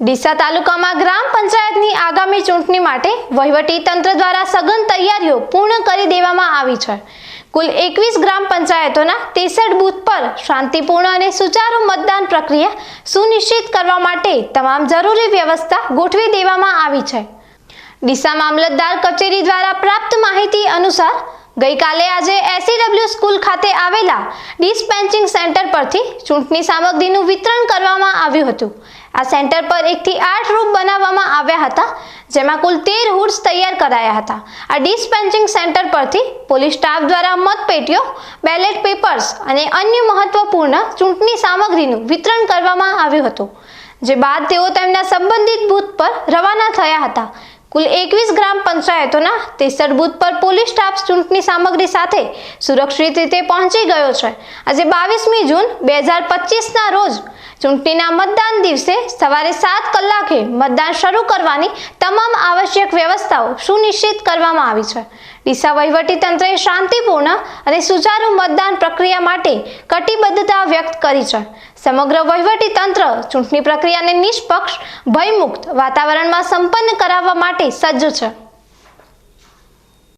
ડીસા તાલુકામાં ગ્રામ પંચાયતની આગામી ચૂંટણી માટે વહીવટી તંત્ર દ્વારા સઘન તૈયારીઓ પૂર્ણ કરી દેવામાં આવી છે. કુલ એકવીસ ગ્રામ પંચાયતોના તેસઠ બૂથ પર શાંતિપૂર્ણ અને સુચારુ મતદાન પ્રક્રિયા સુનિશ્ચિત કરવા માટે તમામ જરૂરી વ્યવસ્થા ગોઠવી દેવામાં આવી છે. ડીસા મામલતદાર કચેરી દ્વારા પ્રાપ્ત માહિતી અનુસાર ગઈકાલે આજે એસસીડબ્લ્યુ સ્કૂલ ખાતે આવેલા ડિસ્પેન્ચિંગ સેન્ટર પરથી ચૂંટણી સામગ્રીનું વિતરણ કરવામાં આવ્યું હતું. આ સેન્ટર પર એકથી આઠ રૂમ બનાવવામાં આવ્યા હતા, જેમાં કુલ તેર હુડ્સ તૈયાર કરાયા હતા. આ ડિસ્પેન્ચિંગ સેન્ટર પરથી પોલીસ સ્ટાફ દ્વારા મતપેટીઓ, બેલેટ પેપર્સ અને અન્ય મહત્વપૂર્ણ ચૂંટણી સામગ્રીનું વિતરણ કરવામાં આવ્યું હતું, જે બાદ તેઓ તેમના સંબંધિત બૂથ પર રવાના થયા હતા. કુલ એકવીસ ગ્રામ પંચાયતોના તેસઠ બૂથ પર પોલીસ સ્ટાફ ચૂંટણી સામગ્રી સાથે સુરક્ષિત રીતે પહોંચી ગયો છે. આજે બાવીસમી જૂન, બે હજાર પચીસના રોજ ચૂંટણીના મતદાન દિવસે સવારે સાત કલાકે મતદાન શરૂ કરવાની તમામ આવશ્યક વ્યવસ્થાઓ સુનિશ્ચિત કરવામાં આવી છે. ડીસા વહીવટી તંત્રએ શાંતિપૂર્ણ અને સુચારુ મતદાન પ્રક્રિયા માટે કટિબદ્ધતા વ્યક્ત કરી છે. સમગ્ર વહીવટી તંત્ર ચૂંટણી પ્રક્રિયાને નિષ્પક્ષ, ભયમુક્ત વાતાવરણમાં સંપન્ન કરાવવા માટે સજ્જ છે.